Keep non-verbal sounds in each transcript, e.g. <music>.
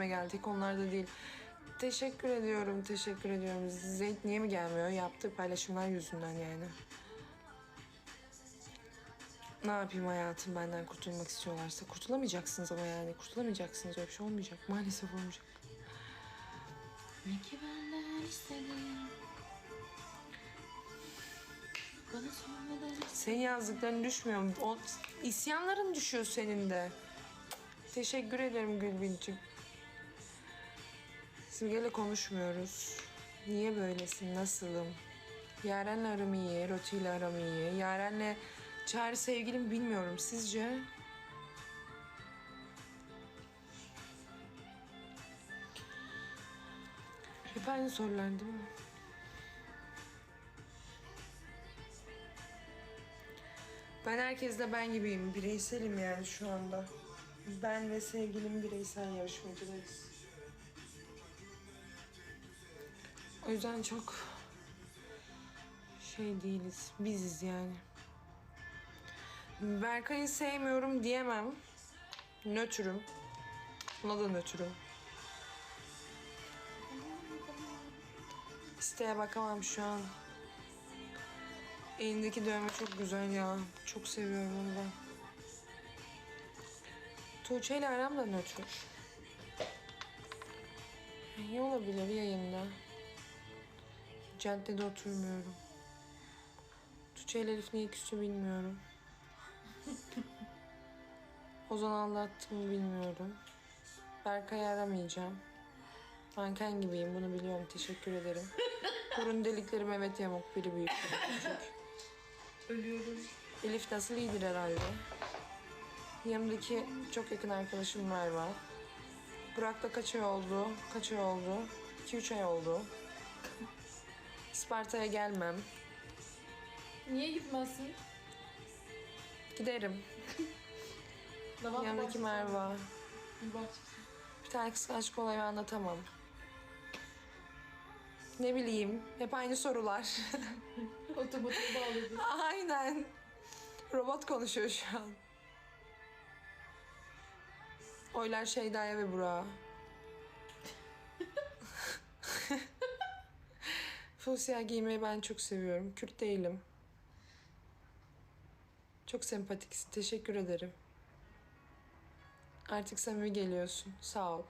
üstüme geldi. Tek onlar da değil. Teşekkür ediyorum, teşekkür ediyorum. Zeyt niye mi gelmiyor? Yaptığı paylaşımlar yüzünden yani. Ne yapayım hayatım benden kurtulmak istiyorlarsa. Kurtulamayacaksınız ama yani. Kurtulamayacaksınız. Öyle bir şey olmayacak. Maalesef olmayacak. Ne ki benden istedin? Bana sormadan Senin yazdıkların düşmüyor mu? O isyanların düşüyor senin de. Teşekkür ederim Gülbin'cim. Simge'yle konuşmuyoruz. Niye böylesin? Nasılım? Yaren'le aram iyi, Roti ile aram iyi. Yaren'le Çağrı sevgilim bilmiyorum. Sizce? Hep aynı sorular değil mi? Ben herkesle ben gibiyim. Bireyselim yani şu anda. Ben ve sevgilim bireysel yarışmacılarız. O yüzden çok şey değiliz. Biziz yani. Berkay'ı sevmiyorum diyemem. Nötrüm. Buna da nötrüm. İsteğe bakamam şu an. Elindeki dövme çok güzel ya. Çok seviyorum onu ben. Tuğçe ile aram da nötr. İyi olabilir yayında. Caddede oturmuyorum. Tuğçe ile Elif niye küstü bilmiyorum. Ozan anlattım bilmiyorum. Berkay'ı aramayacağım. Manken gibiyim bunu biliyorum teşekkür ederim. Burun deliklerim evet yamuk biri büyük biri küçük. ölüyorum. Elif nasıl iyidir herhalde. Yanımdaki çok yakın arkadaşım Merve. Burak'la kaç ay oldu? Kaç ay oldu? 2-3 ay oldu. Isparta'ya gelmem. Niye gitmezsin? Giderim. <laughs> Lavabo Yanımdaki bahçesi. Merve. Bir bahçesi. Bir tane kıskançlık olayı anlatamam. Ne bileyim. Hep aynı sorular. <laughs> Otomatik bağladı. <laughs> Aynen. Robot konuşuyor şu an. Oylar Şeyda'ya ve Burak'a. Fusya giymeyi ben çok seviyorum. Kürt değilim. Çok sempatiksin. Teşekkür ederim. Artık samimi geliyorsun. Sağ ol.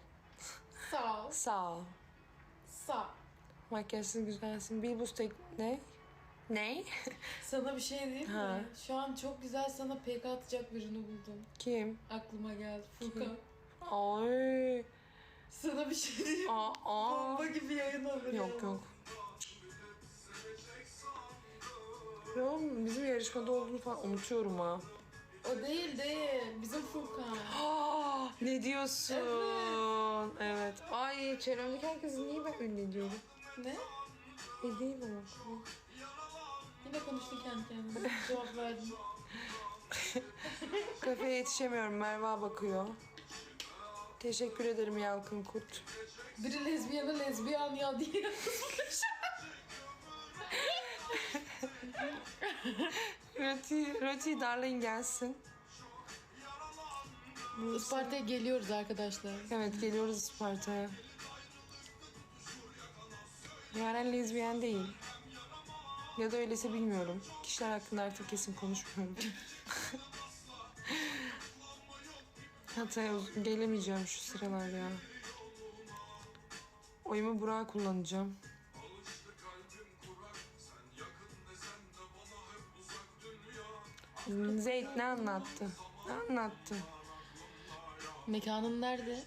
Sağ ol. <laughs> Sağ ol. Sağ. Makyajsız güzelsin. Bilbus tek... Ne? Ne? Sana bir şey diyeyim Ha. mi? Şu an çok güzel sana PK atacak birini buldum. Kim? Aklıma geldi. Furkan. Ay. Sana bir şey diyeyim mi? Aa, aa. Bomba gibi yayın olur Yok yok. Ya oğlum, bizim yarışmada olduğunu falan unutuyorum ha. O değil değil. Bizim Furkan. Aa, ne diyorsun? Evet. Ay çevremdeki herkesi niye ben ünlü ediyorum? ne? Ne değil ama. Yine konuştu kendi kendine. <laughs> Cevap verdim. <laughs> Kafeye yetişemiyorum. Merve bakıyor. Teşekkür ederim Yalkın Kurt. Biri lezbiyana lezbiyan ya diye yazmış. <laughs> Roti, Roti darling gelsin. Isparta'ya geliyoruz arkadaşlar. Evet geliyoruz Isparta'ya. Yaren lezbiyen değil. Ya da öyleyse bilmiyorum. Kişiler hakkında artık kesin konuşmuyorum. <laughs> Hatay'a gelemeyeceğim şu sıralar ya. Oyumu Burak'a kullanacağım. Zeyt ne anlattı? Ne anlattı? Mekanın nerede?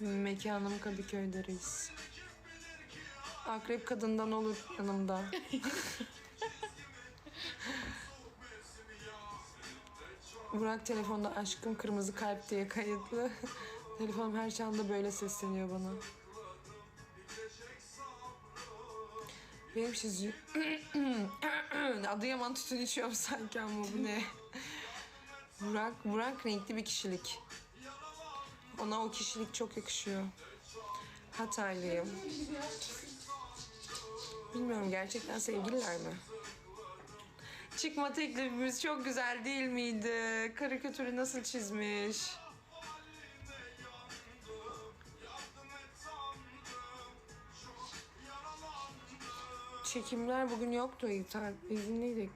Mekanım Kadıköy'de reis. Akrep kadından olur yanımda. <laughs> Burak telefonda aşkım kırmızı kalp diye kayıtlı. Telefonum her çanda böyle sesleniyor bana. Benim sizi... <clears throat> Adıyaman tütün içiyorum sanki ama bu ne? Burak, Burak renkli bir kişilik. Ona o kişilik çok yakışıyor. Hataylıyım. Bilmiyorum gerçekten sevgililer mi? Çıkma teklifimiz çok güzel değil miydi? Karikatürü nasıl çizmiş? Çekimler bugün yoktu İlter. İzinliydik.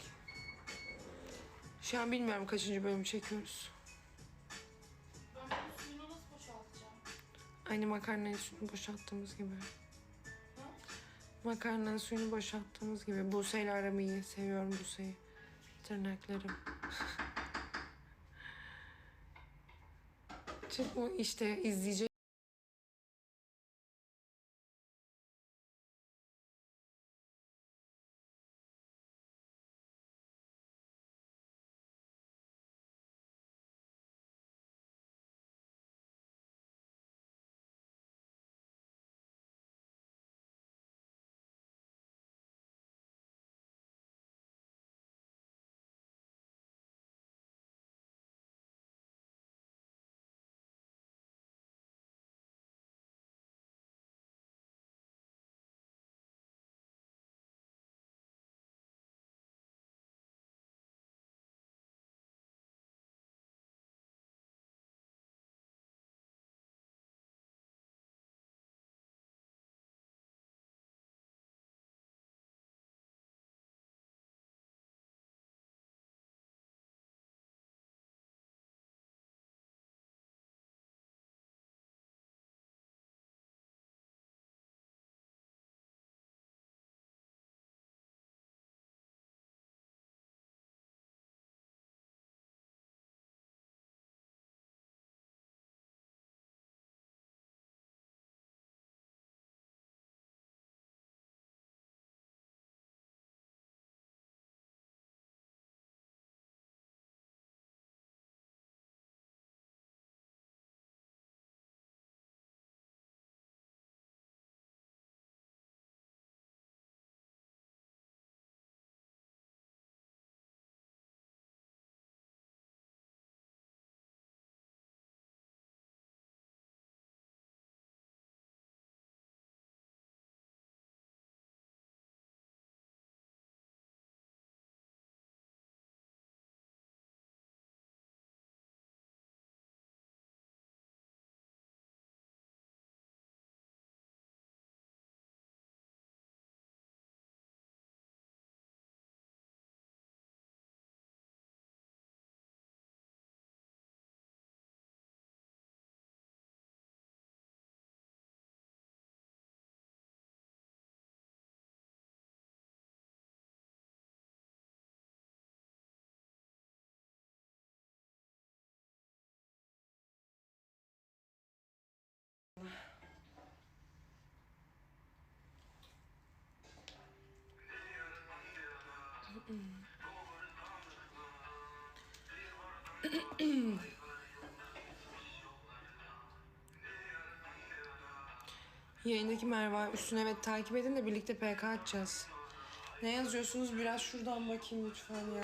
Şu an bilmiyorum kaçıncı bölüm çekiyoruz. Ben bunun suyunu nasıl boşaltacağım? Aynı makarnanın suyunu boşalttığımız gibi. Ha? Makarnanın suyunu boşalttığımız gibi. Buse'yle aramayı seviyorum Buse'yi. Tırnaklarım. <laughs> Çok mu işte izleyecek Yayındaki Merve üstüne evet takip edin de birlikte PK atacağız. Ne yazıyorsunuz biraz şuradan bakayım lütfen ya.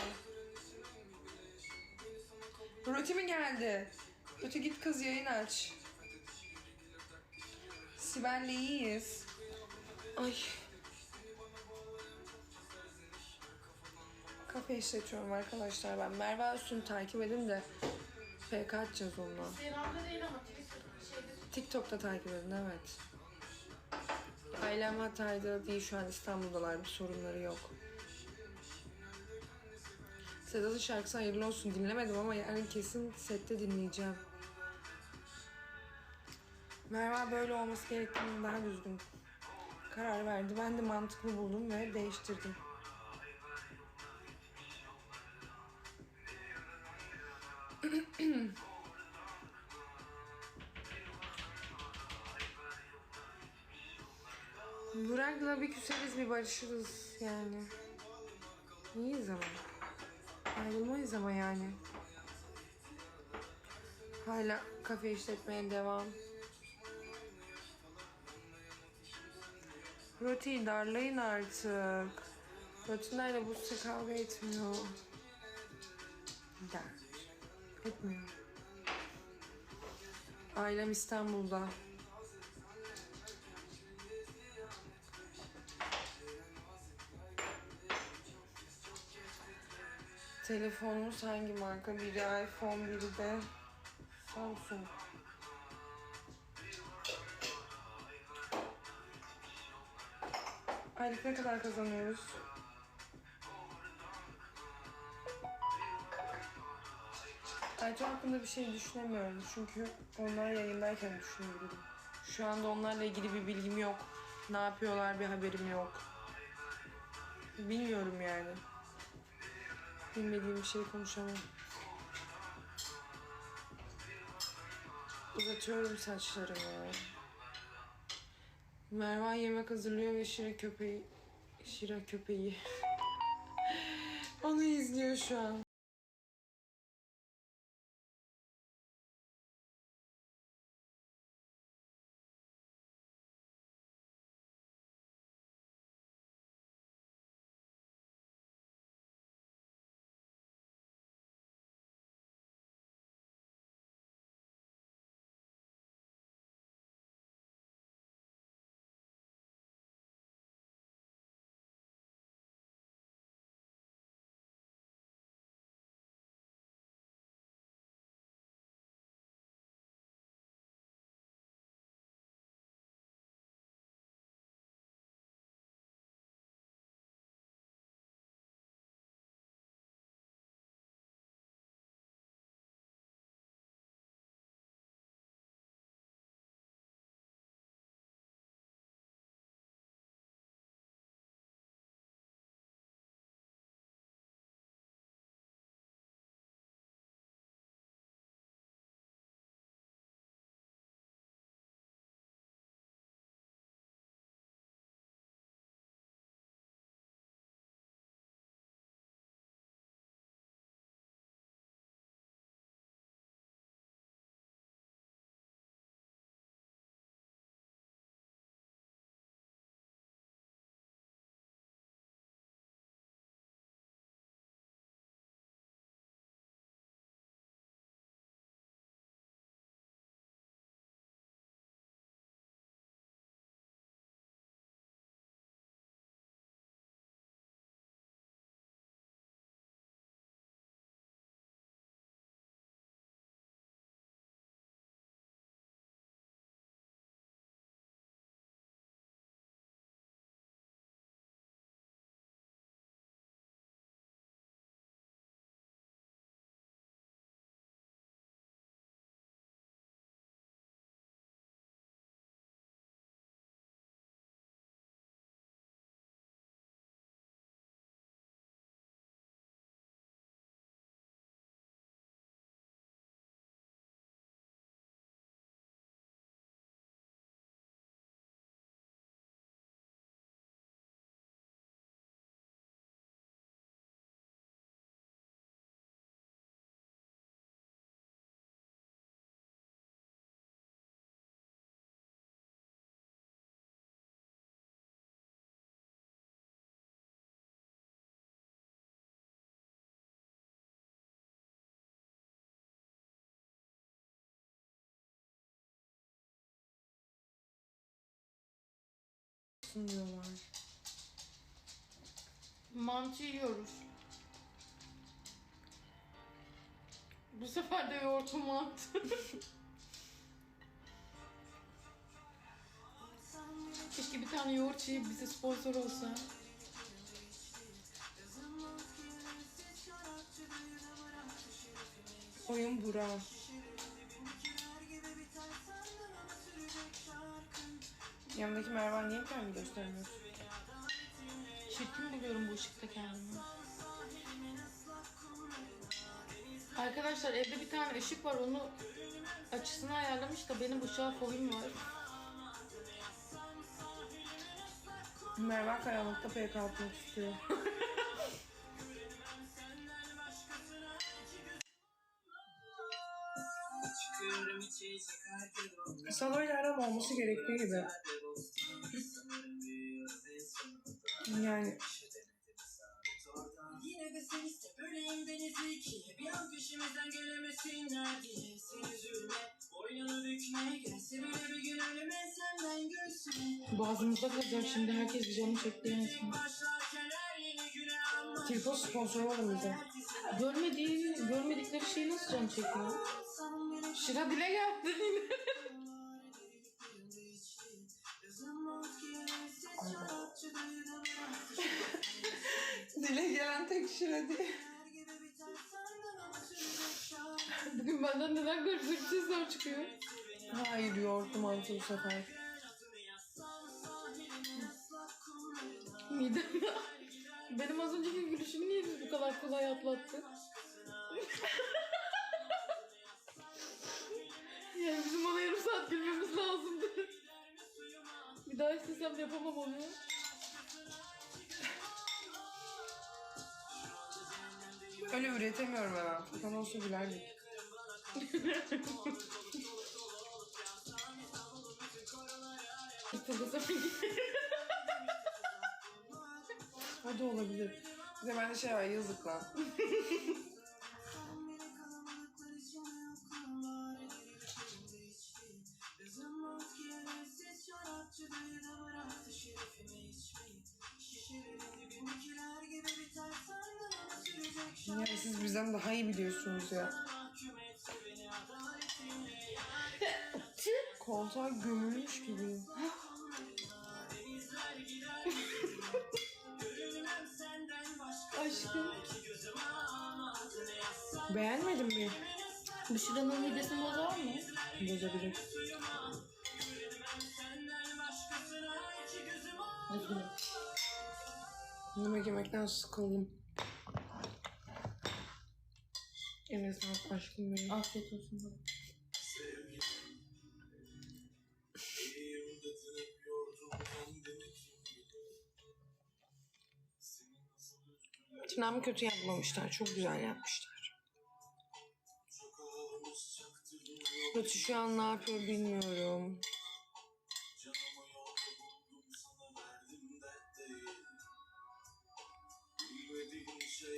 Roti mi geldi? Roti git kız yayın aç. Sibel'le iyiyiz. Ay. Kafe işletiyorum arkadaşlar ben. Merve Üstün'ü takip edin de PK atacağız onunla. Instagram'da değil ama şeyde TikTok'ta takip edin evet. Ailem Hatay'da değil şu an İstanbul'dalar bir sorunları yok. Sedat'ın şarkısı hayırlı olsun dinlemedim ama yani kesin sette dinleyeceğim. Merve böyle olması gerektiğini daha düzgün karar verdi. Ben de mantıklı buldum ve değiştirdim. <clears throat> Burak'la bir küseriz bir barışırız yani. İyiyiz ama. Ayrılmayız ama yani. Hala kafe işletmeye devam. Roti'yi darlayın artık. Roti'lerle bu size kavga etmiyor. Der. Etmiyor. Ailem İstanbul'da. Telefonumuz hangi marka? Biri iPhone, biri de Samsung. Aylık ne kadar kazanıyoruz? Ayça hakkında bir şey düşünemiyorum çünkü onlar yayındayken düşünüyorum. Şu anda onlarla ilgili bir bilgim yok. Ne yapıyorlar bir haberim yok. Bilmiyorum yani. Bilmediğim bir şey konuşamam. Uzatıyorum saçlarımı. Mervan yemek hazırlıyor ve Şira köpeği... Şira köpeği. <laughs> Onu izliyor şu an. Diyorlar. Mantı yiyoruz. Bu sefer de yoğurtlu mantı. <laughs> Keşke bir tane yoğurtçı bize sponsor olsa. Oyun bura. Yanındaki Mervan niye kendini göstermiyor? Çirkin buluyorum bu ışıkta kendimi. Arkadaşlar evde bir tane ışık var onu açısını ayarlamış da benim ışığa fobim var. Mervan karanlıkta PK atmak istiyor. <laughs> Sana aram olması gerektiği gibi. Yani Yine de sen iste böleyim denizi ki Bir an peşimizden gelemesinler diye Sen üzülme boynunu bükme Gelse bile bir gün ölüme senden görsün Boğazımızda kalacak şimdi herkes bir canı çekti ama Tirpo sponsor var bize. Görmediği, görmedikleri şeyi nasıl can çekiyor? Şıra <laughs> dile geldi yine. Sessiz şarapçı duydum tekşir hadi. Bugün benden neden garip garip sesler çıkıyor? Hayır yoğurtlu mantı bu sefer. Midem Benim az önceki gülüşümü niye bu kadar kolay atlattı? <laughs> yani bizim ona yarım saat gülmemiz lazımdı. Bir daha istesem yapamam onu. Öyle üretemiyorum hemen. Furkan olsa gülerdik. İstesem Hadi <laughs> olabilir. Bir de bende şey var yazık lan. <laughs> Ya siz bizden daha iyi biliyorsunuz ya. Koltuğa gömülmüş gibiyim. Aşkım. Beğenmedin mi? Büşra'nın midesini bozar mı? Bozabilir. Üzgünüm. Yemek yemekten sıkıldım. Eline sağlık aşkım benim. Afiyet olsun bana. Tırnağımı kötü yapmamışlar. Çok güzel yapmışlar. Kötü şu an ne yapıyor bilmiyorum.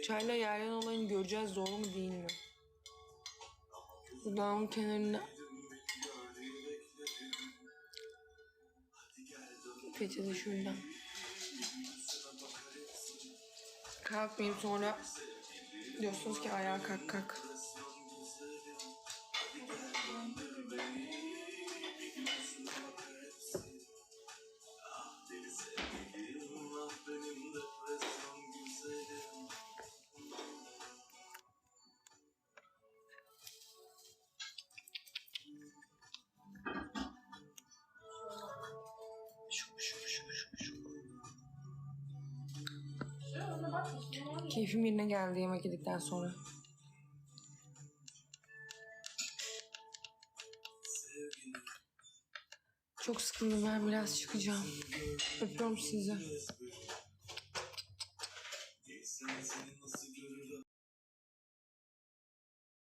Çayla yerden olayını göreceğiz doğru mu değil mi? Dudağımın kenarında Peçete şuradan. Kalkmayayım sonra diyorsunuz ki ayağa kalk kalk. Keyfim yerine geldi yemek yedikten sonra. Çok sıkıldım ben biraz çıkacağım. Öpüyorum sizi.